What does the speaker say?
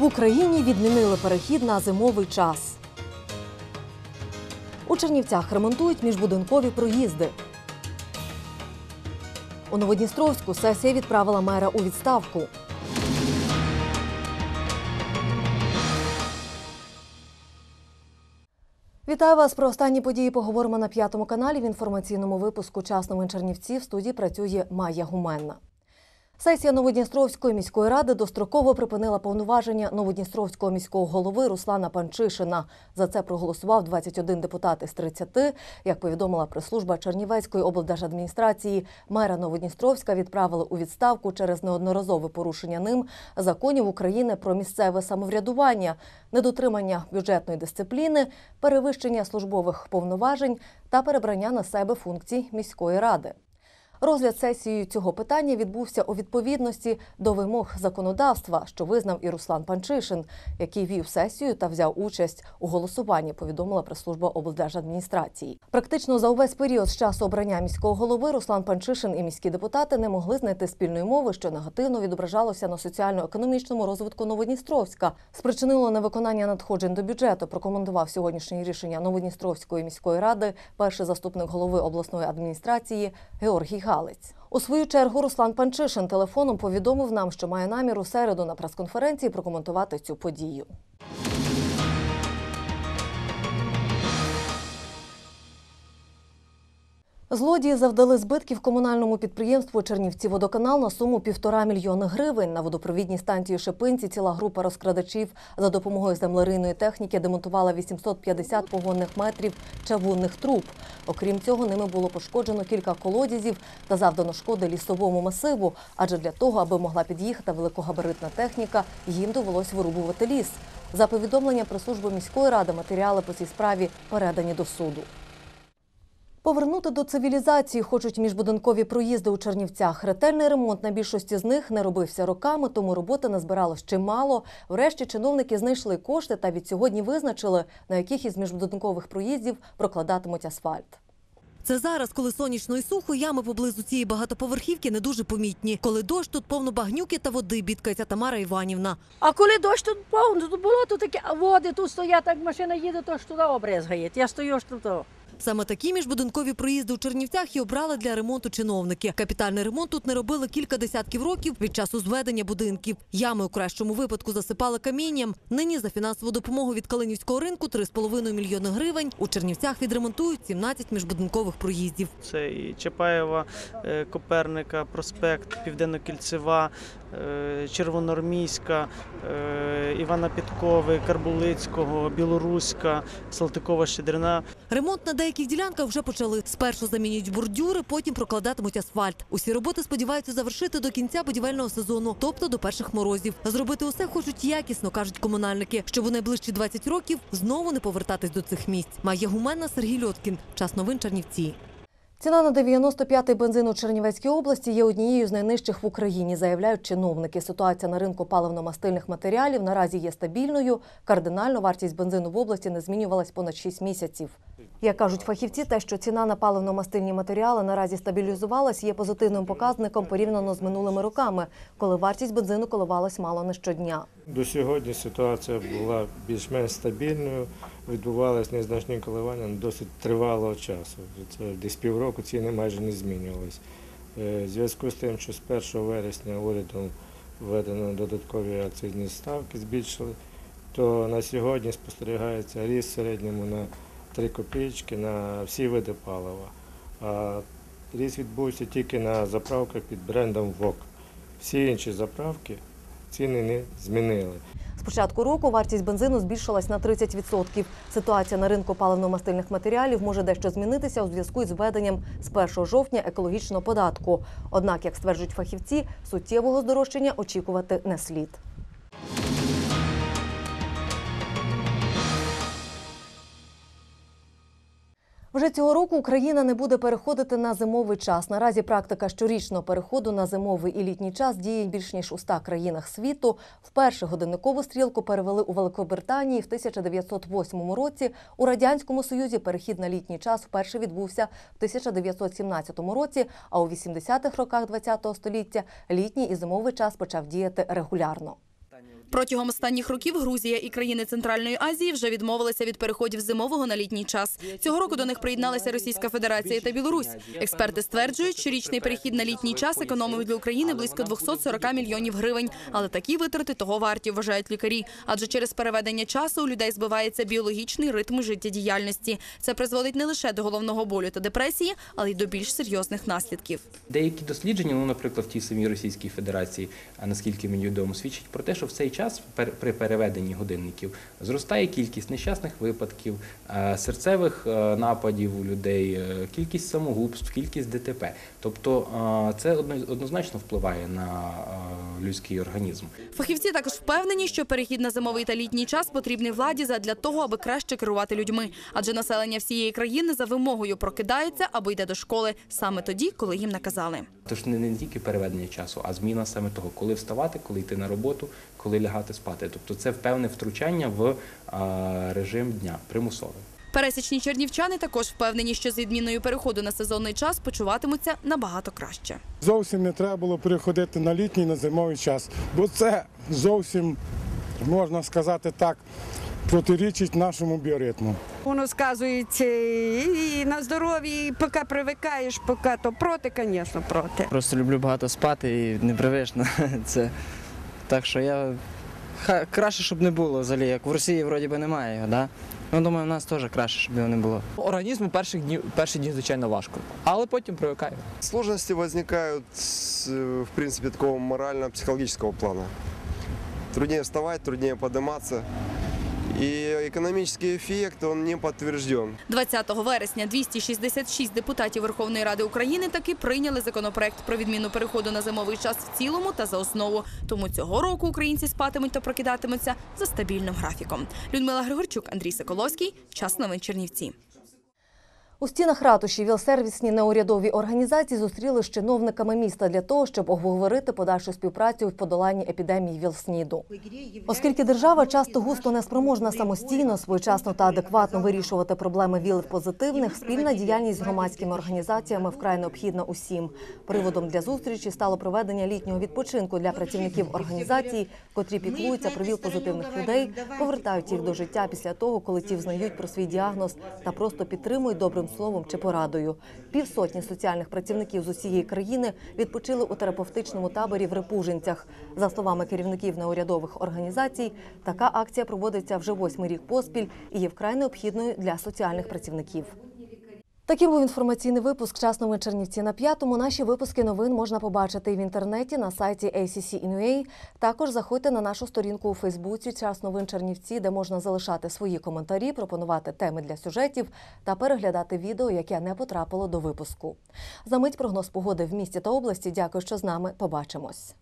В Україні відмінили перехід на зимовий час. У Чернівцях ремонтують міжбудинкові проїзди. У Новодністровську сесія відправила мера у відставку. Вітаю вас про останні події. Поговоримо на п'ятому каналі в інформаційному випуску «Час новин Чернівці» В студії працює Майя Гуменна. Сесія Новодністровської міської ради достроково припинила повноваження Новодністровського міського голови Руслана Панчишина. За це проголосував 21 депутат із 30. Як повідомила прес-служба Чернівецької облдержадміністрації, мера Новодністровська відправили у відставку через неодноразове порушення ним законів України про місцеве самоврядування, недотримання бюджетної дисципліни, перевищення службових повноважень та перебрання на себе функцій міської ради. Розгляд сесії цього питання відбувся у відповідності до вимог законодавства, що визнав і Руслан Панчишин, який вів сесію та взяв участь у голосуванні. Повідомила прес-служба облдержадміністрації. Практично за увесь період з часу обрання міського голови Руслан Панчишин і міські депутати не могли знайти спільної мови, що негативно відображалося на соціально-економічному розвитку Новодністровська. Спричинило невиконання надходжень до бюджету. Прокоментував сьогоднішнє рішення Новодністровської міської ради перший заступник голови обласної адміністрації Георгій Галиць. У свою чергу Руслан Панчишин телефоном повідомив нам, що має намір у середу на прес-конференції прокоментувати цю подію. Злодії завдали збитків комунальному підприємству Чернівці водоканал на суму півтора мільйони гривень. На водопровідній станції Шипинці ціла група розкрадачів за допомогою землерийної техніки демонтувала 850 погонних метрів чавунних труб. Окрім цього, ними було пошкоджено кілька колодязів та завдано шкоди лісовому масиву. Адже для того, аби могла під'їхати великогабаритна техніка, їм довелось вирубувати ліс. За повідомленням прес-служби міської ради матеріали по цій справі передані до суду. Повернути до цивілізації хочуть міжбудинкові проїзди у Чернівцях. Ретельний ремонт на більшості з них не робився роками, тому роботи назбиралось чимало. Врешті чиновники знайшли кошти та від сьогодні визначили, на яких із міжбудинкових проїздів прокладатимуть асфальт. Це зараз, коли сонячно і сухо, ями поблизу цієї багатоповерхівки не дуже помітні. Коли дощ, тут повно багнюки та води, бідкається Тамара Іванівна. А коли дощ тут повно, тут було тут таке, а води тут стоять, як машина їде, то ж туди обризгає. Я стою ж тут. Саме такі міжбудинкові проїзди у Чернівцях і обрали для ремонту чиновники. Капітальний ремонт тут не робили кілька десятків років від часу зведення будинків. Ями у кращому випадку засипали камінням. Нині за фінансову допомогу від Калинівського ринку 3,5 мільйони гривень. У Чернівцях відремонтують 17 міжбудинкових проїздів. Це і Чапаєва, е, Коперника, проспект, Південно-Кільцева, е, Червоноармійська, е, Івана Підкови, Карбулицького, Білоруська, Салтикова, Щедрина. Ремонт на деяких ділянках вже почали. Спершу замінюють бордюри, потім прокладатимуть асфальт. Усі роботи сподіваються завершити до кінця будівельного сезону, тобто до перших морозів. Зробити усе хочуть якісно, кажуть комунальники, щоб у найближчі 20 років знову не повертатись до цих місць. Має гуменна Сергій Льоткін. Час новин Чернівці. Ціна на 95-й бензин у Чернівецькій області є однією з найнижчих в Україні, заявляють чиновники. Ситуація на ринку паливно-мастильних матеріалів наразі є стабільною. Кардинально вартість бензину в області не змінювалась понад 6 місяців. Як кажуть фахівці, те, що ціна на паливно-мастильні матеріали наразі стабілізувалась, є позитивним показником порівняно з минулими роками, коли вартість бензину коливалась мало не щодня. До сьогодні ситуація була більш-менш стабільною, відбувалися незначні коливання досить тривалого часу. Це десь півроку ціни майже не змінювалися. Е, В зв'язку з тим, що з 1 вересня урядом введено додаткові акцизні ставки, збільшили, то на сьогодні спостерігається ріст в середньому на 3 копійки на всі види палива. А ріст відбувся тільки на заправках під брендом ВОК. Всі інші заправки ціни не змінили. З початку року вартість бензину збільшилась на 30%. Ситуація на ринку паливно-мастильних матеріалів може дещо змінитися у зв'язку із введенням з 1 жовтня екологічного податку. Однак, як стверджують фахівці, суттєвого здорожчання очікувати не слід. Вже цього року Україна не буде переходити на зимовий час. Наразі практика щорічного переходу на зимовий і літній час діє більш ніж у 100 країнах світу. Вперше годинникову стрілку перевели у Великобританії в 1908 році. У радянському союзі перехід на літній час вперше відбувся в 1917 році. А у 80-х роках ХХ століття літній і зимовий час почав діяти регулярно. Протягом останніх років Грузія і країни Центральної Азії вже відмовилися від переходів зимового на літній час. Цього року до них приєдналися Російська Федерація та Білорусь. Експерти стверджують, що річний перехід на літній час економив для України близько 240 мільйонів гривень. Але такі витрати того варті, вважають лікарі. Адже через переведення часу у людей збивається біологічний ритм життєдіяльності. Це призводить не лише до головного болю та депресії, але й до більш серйозних наслідків. Деякі дослідження, ну, наприклад, в тій самій Російській Федерації, а наскільки мені відомо, свідчать про те, що в цей час при переведенні годинників зростає кількість нещасних випадків, е, серцевих е, нападів у людей, е, кількість самогубств, кількість ДТП. Тобто це однозначно впливає на людський організм. Фахівці також впевнені, що перехід на зимовий та літній час потрібний владі задля того, аби краще керувати людьми. Адже населення всієї країни за вимогою прокидається або йде до школи саме тоді, коли їм наказали. Тож не, не тільки переведення часу, а зміна саме того, коли вставати, коли йти на роботу, коли лягати спати. Тобто це певне втручання в режим дня примусове. Пересічні чернівчани також впевнені, що з відміною переходу на сезонний час почуватимуться набагато краще. Зовсім не треба було переходити на літній на зимовий час, бо це зовсім можна сказати так, протирічить нашому біоритму. Воно сказується і на здоров'ї, і поки привикаєш, поки то проти, звісно, проти. Просто люблю багато спати і непривично це. Так що я ха- краще, щоб не було взагалі, як в Росії вроді би немає його, да? Ну, думаю, в нас теж краще, щоб його не було. Організму перших днів перші дні, звичайно, важко, але потім привикає. Сложності возникают, э, в принципі, такого морально-психологічного плану. Трудніше вставати, трудніше подниматься. И экономический эффект, он не подтвержден. 20 вересня 266 депутатів Верховної Ради України таки прийняли законопроект про відміну переходу на зимовий час в цілому та за основу. Тому цього року українці спатимуть та прокидатимуться за стабільним графіком. Людмила Григорчук, Андрій Соколовський. Час новин Чернівці. У стінах ратуші вілсервісні неурядові організації зустріли з чиновниками міста для того, щоб обговорити подальшу співпрацю в подоланні епідемії ВІЛ-СНІДу. Оскільки держава часто густо не спроможна самостійно, своєчасно та адекватно вирішувати проблеми ВІЛ-позитивних, спільна діяльність з громадськими організаціями вкрай необхідна усім. Приводом для зустрічі стало проведення літнього відпочинку для працівників організацій, котрі піклуються про ВІЛ-позитивних людей, повертають їх до життя після того, коли ті взнають про свій діагноз та просто підтримують добрим словом чи порадою. Півсотні соціальних працівників з усієї країни відпочили у терапевтичному таборі в Репужинцях. За словами керівників неурядових організацій, така акція проводиться вже восьмий рік поспіль і є вкрай необхідною для соціальних працівників. Таким був інформаційний випуск «Час новин Чернівці на п'ятому. Наші випуски новин можна побачити і в інтернеті на сайті ACC.in.ua. Також заходьте на нашу сторінку у Фейсбуці «Час новин Чернівці, де можна залишати свої коментарі, пропонувати теми для сюжетів та переглядати відео, яке не потрапило до випуску. За мить прогноз погоди в місті та області. Дякую, що з нами. Побачимось.